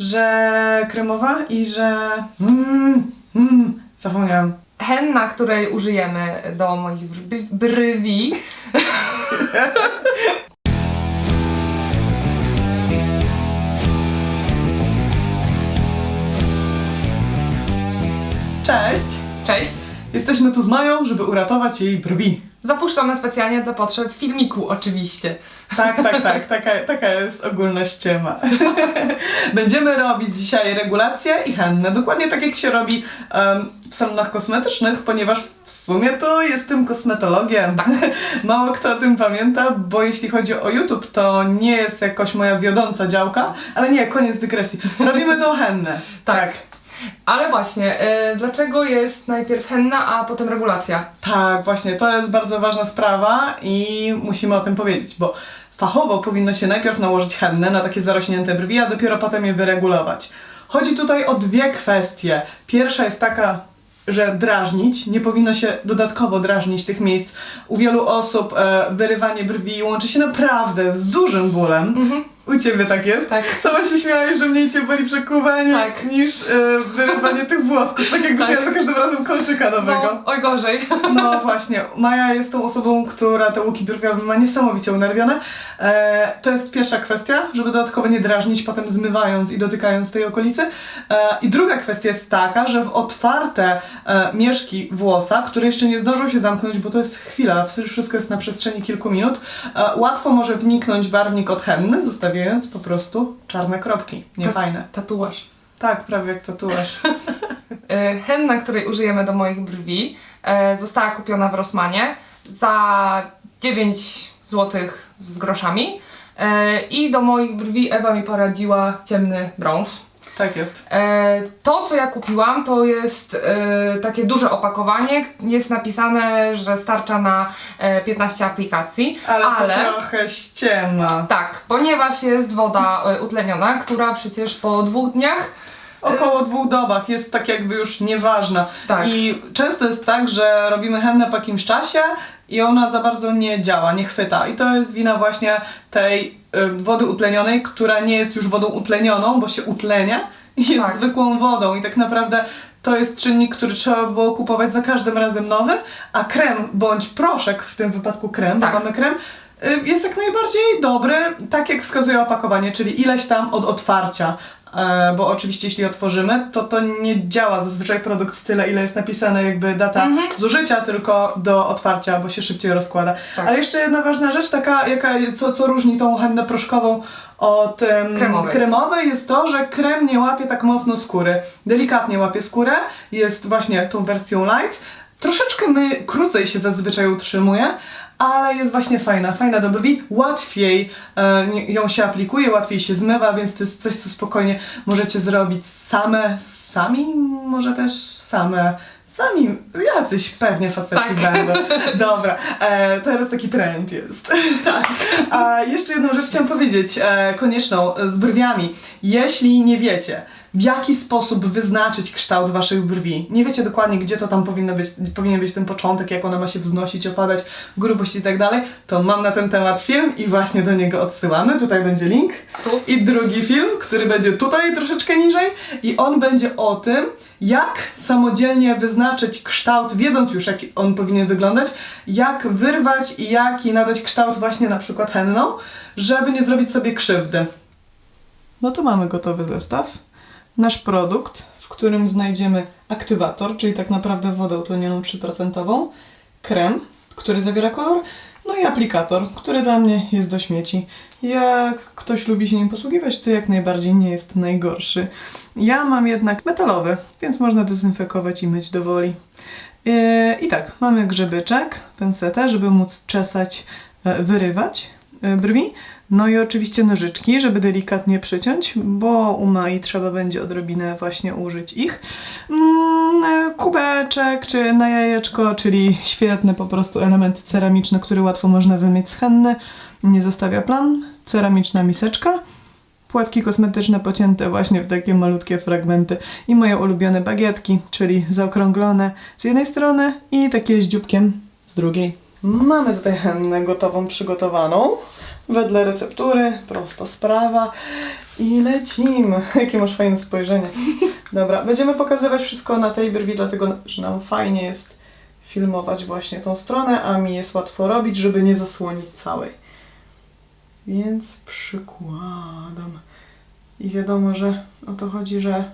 że kremowa i że... Mm, mm, zapomniałam. Henna, której użyjemy do moich brwi, brwi Cześć! Cześć! Jesteśmy tu z Mają, żeby uratować jej brwi. Zapuszczone specjalnie dla potrzeb filmiku oczywiście. Tak, tak, tak, taka, taka jest ogólna ściema. Będziemy robić dzisiaj regulację i hennę, dokładnie tak jak się robi em, w salonach kosmetycznych, ponieważ w sumie to jestem kosmetologiem. Tak. Mało kto o tym pamięta, bo jeśli chodzi o YouTube, to nie jest jakoś moja wiodąca działka, ale nie, koniec dygresji. Robimy tą hennę. Tak. Ale właśnie, y, dlaczego jest najpierw henna, a potem regulacja? Tak, właśnie, to jest bardzo ważna sprawa i musimy o tym powiedzieć, bo fachowo powinno się najpierw nałożyć hennę na takie zarośnięte brwi, a dopiero potem je wyregulować. Chodzi tutaj o dwie kwestie. Pierwsza jest taka, że drażnić, nie powinno się dodatkowo drażnić tych miejsc. U wielu osób e, wyrywanie brwi łączy się naprawdę z dużym bólem. Mhm. U ciebie tak jest? Tak. Sama się śmiałeś, że mniej cię boli przekuwanie Tak. niż e, wyrywanie tych włosków, tak jakbyś Tak. miała za każdym razem kolczyka nowego. No, oj gorzej. No właśnie, Maja jest tą osobą, która te łuki brwiowe ma niesamowicie unerwione. E, to jest pierwsza kwestia, żeby dodatkowo nie drażnić, potem zmywając i dotykając tej okolicy. E, I druga kwestia jest taka, że w otwarte e, mieszki włosa, które jeszcze nie zdążą się zamknąć, bo to jest chwila, wszystko jest na przestrzeni kilku minut, e, łatwo może wniknąć barwnik od henny, zostawiając po prostu czarne kropki. Niefajne. Tatuaż. Tak, prawie jak tatuaż. Y, Henna, której użyjemy do moich brwi, e, została kupiona w Rossmanie za 9 zł z groszami. E, I do moich brwi Ewa mi poradziła ciemny brąz. Tak jest. E, To, co ja kupiłam, to jest e, takie duże opakowanie. Jest napisane, że starcza na e, 15 aplikacji, Ale, to trochę ściema. tak, ponieważ jest woda e, utleniona, która przecież po dwóch dniach Około dwóch dobach jest tak jakby już nieważna. Tak. I często jest tak, że robimy hennę po jakimś czasie i ona za bardzo nie działa, nie chwyta. I to jest wina właśnie tej y, wody utlenionej, która nie jest już wodą utlenioną, bo się utlenia i jest Tak. zwykłą wodą. I tak naprawdę to jest czynnik, który trzeba było kupować za każdym razem nowy, a krem bądź proszek, w tym wypadku krem, Tak. bo mamy krem, jest jak najbardziej dobry, tak jak wskazuje opakowanie, czyli ileś tam od otwarcia. E, Bo oczywiście jeśli otworzymy, to to nie działa zazwyczaj produkt tyle, ile jest napisane jakby data Mhm. zużycia, tylko do otwarcia, bo się szybciej rozkłada. Tak. Ale jeszcze jedna ważna rzecz, taka jaka, co, co różni tą hennę proszkową od em, Kremowej. kremowej, jest to, że krem nie łapie tak mocno skóry. Delikatnie łapie skórę, jest właśnie tą wersją light. Troszeczkę my krócej się zazwyczaj utrzymuje, ale jest właśnie fajna, fajna do brwi, łatwiej e, ją się aplikuje, łatwiej się zmywa, więc to jest coś, co spokojnie możecie zrobić same, sami, może też same, sami, jacyś pewnie faceci Tak. będą. Dobra, e, teraz taki trend jest. tak. A jeszcze jedną rzecz chciałam powiedzieć, e, konieczną, e, z brwiami. Jeśli nie wiecie, w jaki sposób wyznaczyć kształt waszych brwi. Nie wiecie dokładnie, gdzie to tam powinno być, powinien być ten początek, jak ona ma się wznosić, opadać, grubość i tak dalej, to mam na ten temat film i właśnie do niego odsyłamy. Tutaj będzie link. I drugi film, który będzie tutaj troszeczkę niżej i on będzie o tym, jak samodzielnie wyznaczyć kształt, wiedząc już jak on powinien wyglądać, jak wyrwać i jaki nadać kształt właśnie na przykład henną, żeby nie zrobić sobie krzywdy. No to mamy gotowy zestaw. Nasz produkt, w którym znajdziemy aktywator, czyli tak naprawdę wodę utlenioną 3%, krem, który zawiera kolor, no i aplikator, który dla mnie jest do śmieci. Jak ktoś lubi się nim posługiwać, to jak najbardziej nie jest najgorszy. Ja mam jednak metalowy, więc można dezynfekować i myć do woli. Yy, I tak, mamy grzebyczek, pensetę, żeby móc czesać, e, wyrywać e, brwi. No i oczywiście nożyczki, żeby delikatnie przyciąć, bo u Mai trzeba będzie odrobinę właśnie użyć ich. Mm, kubeczek czy na jajeczko, czyli świetny po prostu element ceramiczny, który łatwo można wymyć z henny. Nie zostawia plan. Ceramiczna miseczka. Płatki kosmetyczne pocięte właśnie w takie malutkie fragmenty i moje ulubione bagietki, czyli zaokrąglone z jednej strony i takie z dzióbkiem z drugiej. Mamy tutaj hennę gotową, przygotowaną. Wedle receptury, prosta sprawa. I lecimy. Jakie masz fajne spojrzenie. Dobra, będziemy pokazywać wszystko na tej brwi, dlatego że nam fajnie jest filmować właśnie tą stronę, a mi jest łatwo robić, żeby nie zasłonić całej. Więc przykładam. I wiadomo, że o to chodzi, że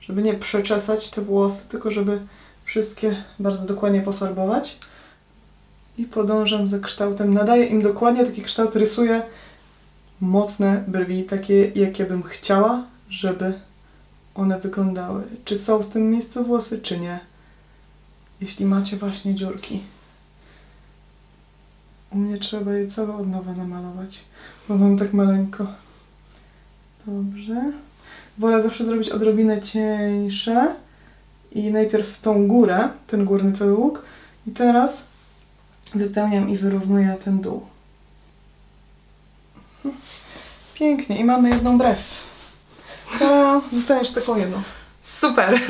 żeby nie przeczesać te włosy, tylko żeby wszystkie bardzo dokładnie pofarbować. I podążam za kształtem. Nadaję im dokładnie taki kształt, rysuję mocne brwi, takie jakie bym chciała, żeby one wyglądały. Czy są w tym miejscu włosy, czy nie. Jeśli macie właśnie dziurki. U mnie trzeba je całe od nowa namalować, bo mam tak maleńko. Dobrze. Wolę zawsze zrobić odrobinę cieńsze i najpierw tą górę, ten górny cały łuk i teraz wypełniam i wyrównuję ten dół. Pięknie i mamy jedną brew. Zostaniesz taką jedną. Super.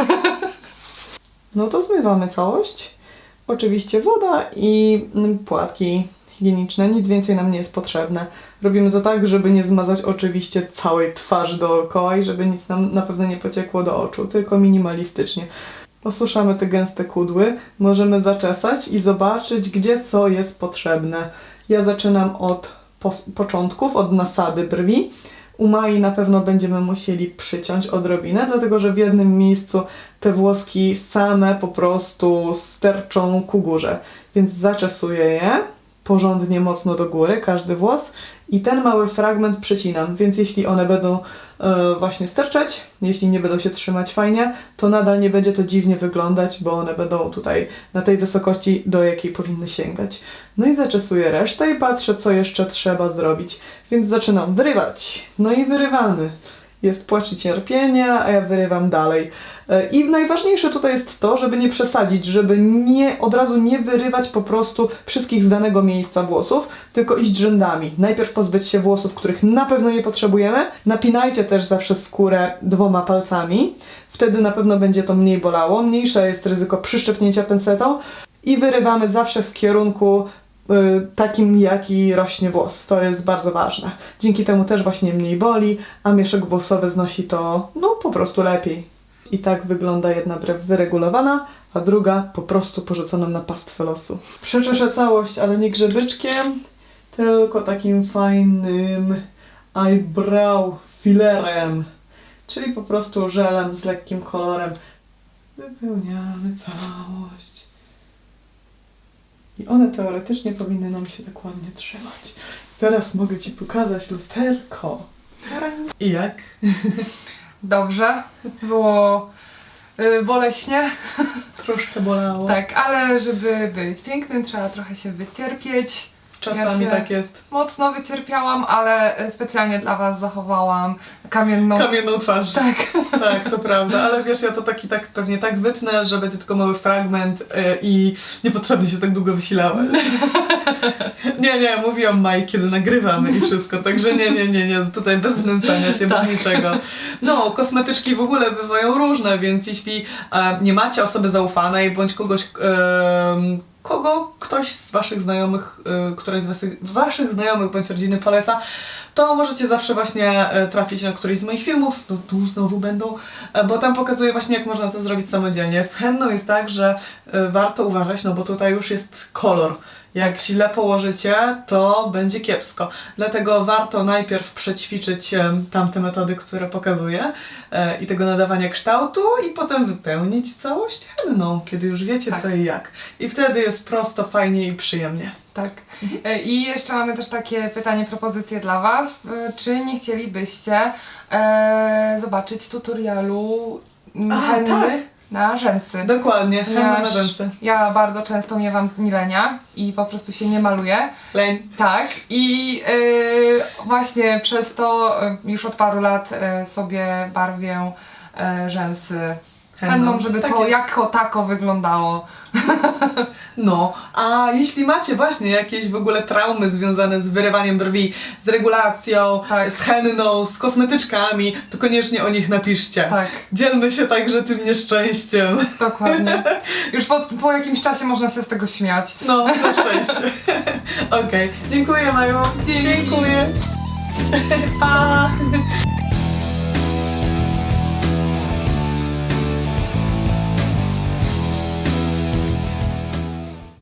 No to zmywamy całość. Oczywiście woda i mm, płatki higieniczne, nic więcej nam nie jest potrzebne. Robimy to tak, żeby nie zmazać oczywiście całej twarzy dookoła i żeby nic nam na pewno nie pociekło do oczu, tylko minimalistycznie. Osuszamy te gęste kudły, możemy zaczesać i zobaczyć, gdzie co jest potrzebne. Ja zaczynam od początków, od nasady brwi. U Mai na pewno będziemy musieli przyciąć odrobinę, dlatego że w jednym miejscu te włoski same po prostu sterczą ku górze. Więc zaczesuję je porządnie mocno do góry, każdy włos i ten mały fragment przycinam, więc jeśli one będą e, właśnie sterczeć, jeśli nie będą się trzymać fajnie, to nadal nie będzie to dziwnie wyglądać, bo one będą tutaj na tej wysokości, do jakiej powinny sięgać. No i zaczesuję resztę i patrzę, co jeszcze trzeba zrobić. Więc zaczynam wyrywać. No i wyrywamy. Jest płacz i cierpienie, a ja wyrywam dalej. E, I najważniejsze tutaj jest to, żeby nie przesadzić, żeby nie od razu nie wyrywać po prostu wszystkich z danego miejsca włosów, tylko iść rzędami. Najpierw pozbyć się włosów, których na pewno nie potrzebujemy. Napinajcie też zawsze skórę dwoma palcami. Wtedy na pewno będzie to mniej bolało. Mniejsze jest ryzyko przyszczepnięcia pensetą. I wyrywamy zawsze w kierunku takim, jaki rośnie włos. To jest bardzo ważne. Dzięki temu też właśnie mniej boli, a mieszek włosowy znosi to no po prostu lepiej. I tak wygląda jedna brew wyregulowana, a druga po prostu porzucona na pastwę losu. Przeczeszę całość, ale nie grzebyczkiem, tylko takim fajnym eyebrow fillerem, czyli po prostu żelem z lekkim kolorem. Wypełniamy całość. I one teoretycznie powinny nam się tak ładnie trzymać. Teraz mogę Ci pokazać lusterko. I jak? Dobrze. Było y, boleśnie. Troszkę bolało. Tak, ale żeby być pięknym, trzeba trochę się wycierpieć. Czasami Ja tak jest. Mocno wycierpiałam, ale y, specjalnie dla Was zachowałam kamienną. Kamienną twarz. Tak. tak, to prawda, ale wiesz, ja to taki tak pewnie tak wytnę, że będzie tylko mały fragment y, i niepotrzebnie się tak długo wysilałeś. nie, nie, mówiłam Maj, kiedy nagrywamy i wszystko, także nie, nie, nie, nie, tutaj bez znęcania się, Tak. bez niczego. No, kosmetyczki w ogóle bywają różne, więc jeśli e, nie macie osoby zaufanej bądź kogoś, kogo ktoś z waszych znajomych, e, któryś z waszych, waszych znajomych bądź rodziny poleca, to możecie zawsze właśnie e, trafić na któryś z moich filmów, no tu znowu będą, e, bo tam pokazuję właśnie jak można to zrobić samodzielnie. Z henną jest tak, że e, warto uważać, no bo tutaj już jest kolor. Jak źle położycie, to będzie kiepsko. Dlatego warto najpierw przećwiczyć tamte metody, które pokazuję i tego nadawania kształtu i potem wypełnić całość henną, kiedy już wiecie Tak. co i jak. I wtedy jest prosto, fajnie i przyjemnie. Tak. Y, I jeszcze mamy też takie pytanie, propozycje dla Was. Y, Czy nie chcielibyście e, zobaczyć tutorialu mm, A, henny tak. na rzęsy? Dokładnie, henna na rzęsy. Ja bardzo często miewam milenia i po prostu się nie maluję. Leń. Tak, i y, właśnie przez to y, już od paru lat y, sobie barwię y, rzęsy henną, żeby Tak to jest. jako tako wyglądało. No, a jeśli macie właśnie jakieś w ogóle traumy związane z wyrywaniem brwi, z regulacją, Tak. z henną, z kosmetyczkami, to koniecznie o nich napiszcie. Tak, Dzielmy się także tym nieszczęściem. dokładnie. Już po, po jakimś czasie można się z tego śmiać. No, na szczęście. Okej, dziękuję Maju. Dzięki. Dziękuję. Pa!